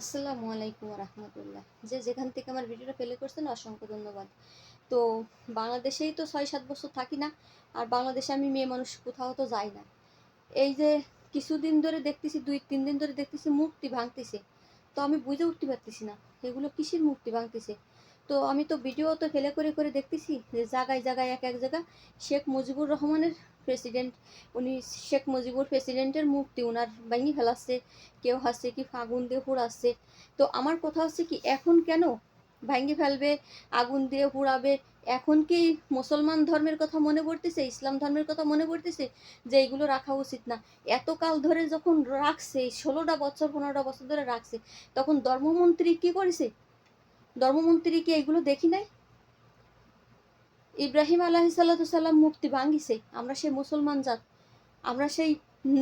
আসসালামু আলাইকুম রহমতুল্লাহ যে যেখান থেকে আমার ভিডিওটা ফেলে করছেন অসংখ্য ধন্যবাদ। তো বাংলাদেশেই তো ছয় সাত বছর থাকি না, আর বাংলাদেশে আমি মেয়ে মানুষ কোথাও তো যাই না। এই যে কিছুদিন ধরে দেখতেছি, দুই তিন দিন ধরে দেখতেছি মূর্তি ভাঙতেছে। তো আমি বুঝে উঠতে পারতেছি না, এগুলো কিসের মূর্তি ভাঙতেছে? তো আমি তো ভিডিও তো ফেলে করে করে দেখতেছি যে জায়গায় জায়গায় এক এক জায়গা শেখ মুজিবুর রহমানের প্রেসিডেন্ট উনি শেখ মুজিবুর প্রেসিডেন্টের মূর্তি ওনার বাইনি ফেলাচ্ছে, কেউ হাসছে কি ফাগুন দিয়ে পুড়াচ্ছে। তো আমার কথা হচ্ছে কি, এখন কেন ভাঙ্গি ফেলবে, আগুন দিয়ে পুড়াবে? এখন কি মুসলমান ধর্মের কথা মনে পড়তেছে, ইসলাম ধর্মের কথা মনে পড়তেছে যে এইগুলো রাখা উচিত না? এতকাল ধরে যখন রাখছে, ষোলোটা বছর, পনেরোটা বছর ধরে রাখছে, তখন ধর্মমন্ত্রী কি করেছে? ধর্মমন্ত্রী কি এগুলো দেখি নাই? ইব্রাহিম আলাহি সাল্লাম মুক্তি ভাঙ্গিছে আমরা সেই মুসলমান জাত। আমরা সেই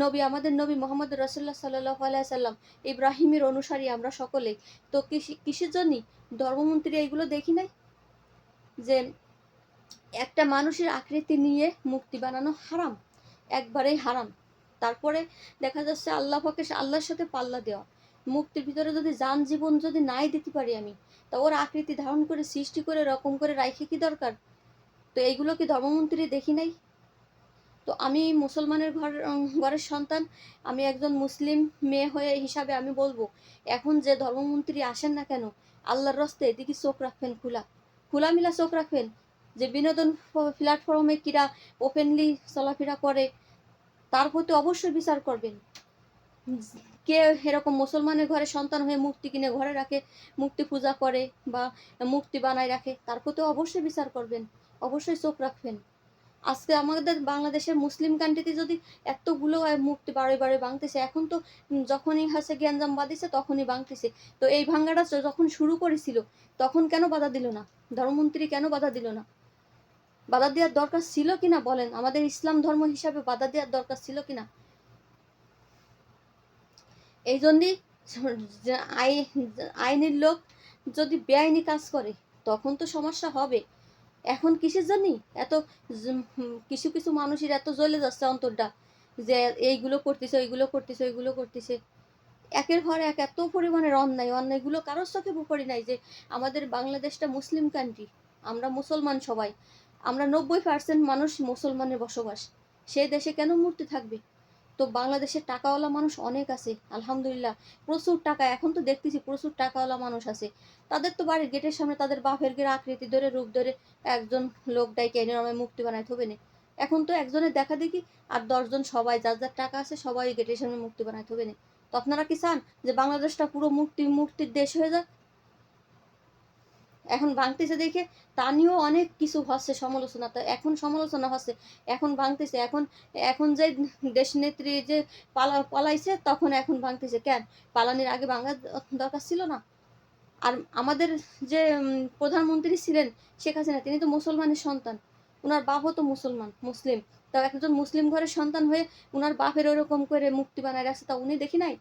নবী, আমাদের নবী মোহাম্মদ রসুল্লাহ সাল্লাহ আলাইসাল্লাম ইব্রাহিমের অনুসারী আমরা সকলেই তো কিসের জন্যই ধর্মমন্ত্রী এইগুলো দেখি নাই? যে একটা মানুষের আকৃতি নিয়ে মুক্তি বানানো হারাম, একবারেই হারাম। তারপরে দেখা যাচ্ছে আল্লাহ পাকে আল্লাহর সাথে পাল্লা দেওয়া। মুক্তির ভিতরে যদি যান জীবন যদি নাই দিতে পারি আমি, তা ওর আকৃতি ধারণ করে, সৃষ্টি করে, রকম করে রাখে কি দরকার? তো এইগুলো কি ধর্মমন্ত্রী দেখি নাই? তো আমি মুসলমানের ঘর ঘরের সন্তান, আমি একজন মুসলিম মেয়ে হয়ে হিসাবে আমি বলব, এখন যে ধর্মমন্ত্রী আসেন না কেন, আল্লাহর রস্তে এদিকে চোখ রাখবেন খোলা। খোলামিলা চোখ রাখবেন যে বিনোদন প্ল্যাটফর্মে কিরা ওপেনলি চলাফেরা করে, তার প্রতি অবশ্যই বিচার করবেন। কে এরকম মুসলমানের ঘরে সন্তান হয়ে মূর্তি কিনে ঘরে রাখে, মূর্তি পূজা করে বা মূর্তি বানায় রাখে তার প্রতি অবশ্যই বিচার করবেন, অবশ্যই চোখ রাখবেন। আজকে আমাদের বাংলাদেশের মুসলিম কান্ট্রিতে যদি এতগুলো মুক্তি বারে বারে ভাঙতেছে, এখন তো যখনই হাসে জ্ঞানজাম বাঁধিছে তখনই ভাঙতেছে। তো এই ভাঙ্গাটা যখন শুরু করেছিল, তখন কেন বাধা দিল না? ধর্মমন্ত্রী কেন বাধা দিল না? বাধা দেওয়ার দরকার ছিল কিনা বলেন? আমাদের ইসলাম ধর্ম হিসাবে বাধা দেওয়ার দরকার ছিল কিনা? এই জন্যই আইনের লোক যদি বেআইনি কাজ করে, তখন তো সমস্যা হবে। এখন কিসের জন্যই এত কিছু কিছু মানুষের এত জ্বলে যাচ্ছে অন্তরটা, যে এইগুলো করতেছে, ওইগুলো করতেছে ওইগুলো করতেছে। একের পর এক এত পরিমাণের অন্যায়, অন্যায়গুলো কারোর চোখে পড়ি নাই যে আমাদের বাংলাদেশটা মুসলিম কান্ট্রি আমরা মুসলমান সবাই, আমরা নব্বই পার্সেন্ট মানুষ মুসলমানের বসবাস, সেই দেশে কেন মূর্তি থাকবে? তো বাংলাদেশের টাকাওয়ালা মানুষ অনেক আছে, আলহামদুলিল্লাহ। প্রচুর টাকা, এখন তো দেখতেছি প্রচুর টাকাওয়ালা মানুষ আছে। তাদের তো বাড়ির গেটের সামনে তাদের বাপের গের আকৃতি ধরে, রূপ ধরে একজন লোক ডাইকে এনে নামে মুক্তি বানায় থবে না। এখন তো একজনের দেখা দেখি আর দশজন সবাই, যার যার টাকা আছে সবাই গেটের সামনে মুক্তি বানায় থবে না। তো আপনারা কি চান যে বাংলাদেশটা পুরো মুক্তি মুক্তির দেশ হয়ে যাক? এখন ভাঙতেছে দেখে তা নিয়েও অনেক কিছু হচ্ছে, সমালোচনা তো এখন সমালোচনা হচ্ছে, এখন ভাঙতেছে, এখন এখন যে দেশ নেত্রী যে পালা, পালাইছে তখন এখন ভাঙতেছে কেন? পালানির আগে ভাঙার দরকার ছিল না। আর আমাদের যে প্রধানমন্ত্রী ছিলেন শেখ হাসিনা, তিনি তো মুসলমানের সন্তান ওনার বাপও তো মুসলমান, মুসলিম। তা একজন মুসলিম ঘরের সন্তান হয়ে ওনার বাপের ওরকম করে মুক্তি বানায় রাখছে, তা উনি দেখি নাই?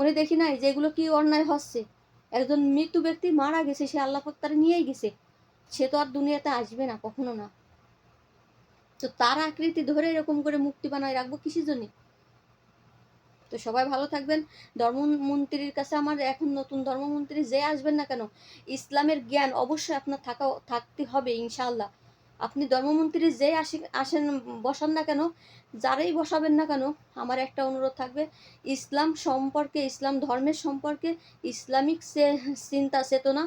উনি দেখি নাই যেগুলো কি অন্যায় হচ্ছে? একজন মৃত্যু ব্যক্তি মারা গেছে, সে আল্লাহ তারা নিয়েই গেছে। সে তো আর দুনিয়াতে আসবে না, কখনো না। তো তার আকৃতি ধরে এরকম করে মুক্তি বানায় রাখব কিসের জন্য? তো সবাই ভালো থাকবেন। ধর্মমন্ত্রীর কাছে আমার এখন নতুন ধর্মমন্ত্রী যে আসবেন না কেন, ইসলামের জ্ঞান অবশ্যই আপনার থাকা থাকতে হবে ইনশাআল্লাহ। আপনি ধর্মমন্ত্রী যে আসি, আসেন, বসান না কেন, যারাই বসাবেন না কেন, আমার একটা অনুরোধ থাকবে, ইসলাম সম্পর্কে, ইসলাম ধর্মের সম্পর্কে ইসলামিক সে, চিন্তা, চেতনা,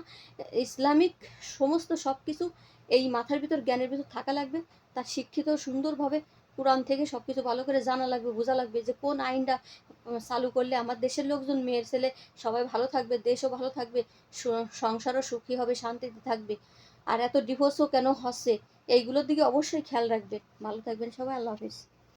ইসলামিক সমস্ত সব কিছু এই মাথার ভিতর, জ্ঞানের ভিতর থাকা লাগবে তার শিক্ষিত, সুন্দরভাবে কোরআন থেকে সব কিছু ভালো করে জানা লাগবে, বোঝা লাগবে যে কোন আইনটা চালু করলে আমার দেশের লোকজন, মেয়ের ছেলে সবাই ভালো থাকবে, দেশও ভালো থাকবে সংসারও সুখী হবে, শান্তিতে থাকবে। আর এত ডিভোর্সও কেন হচ্ছে? এইগুলোর দিকে অবশ্যই খেয়াল রাখবেন। ভালো থাকবেন সবাই, আল্লাহ হাফিজ।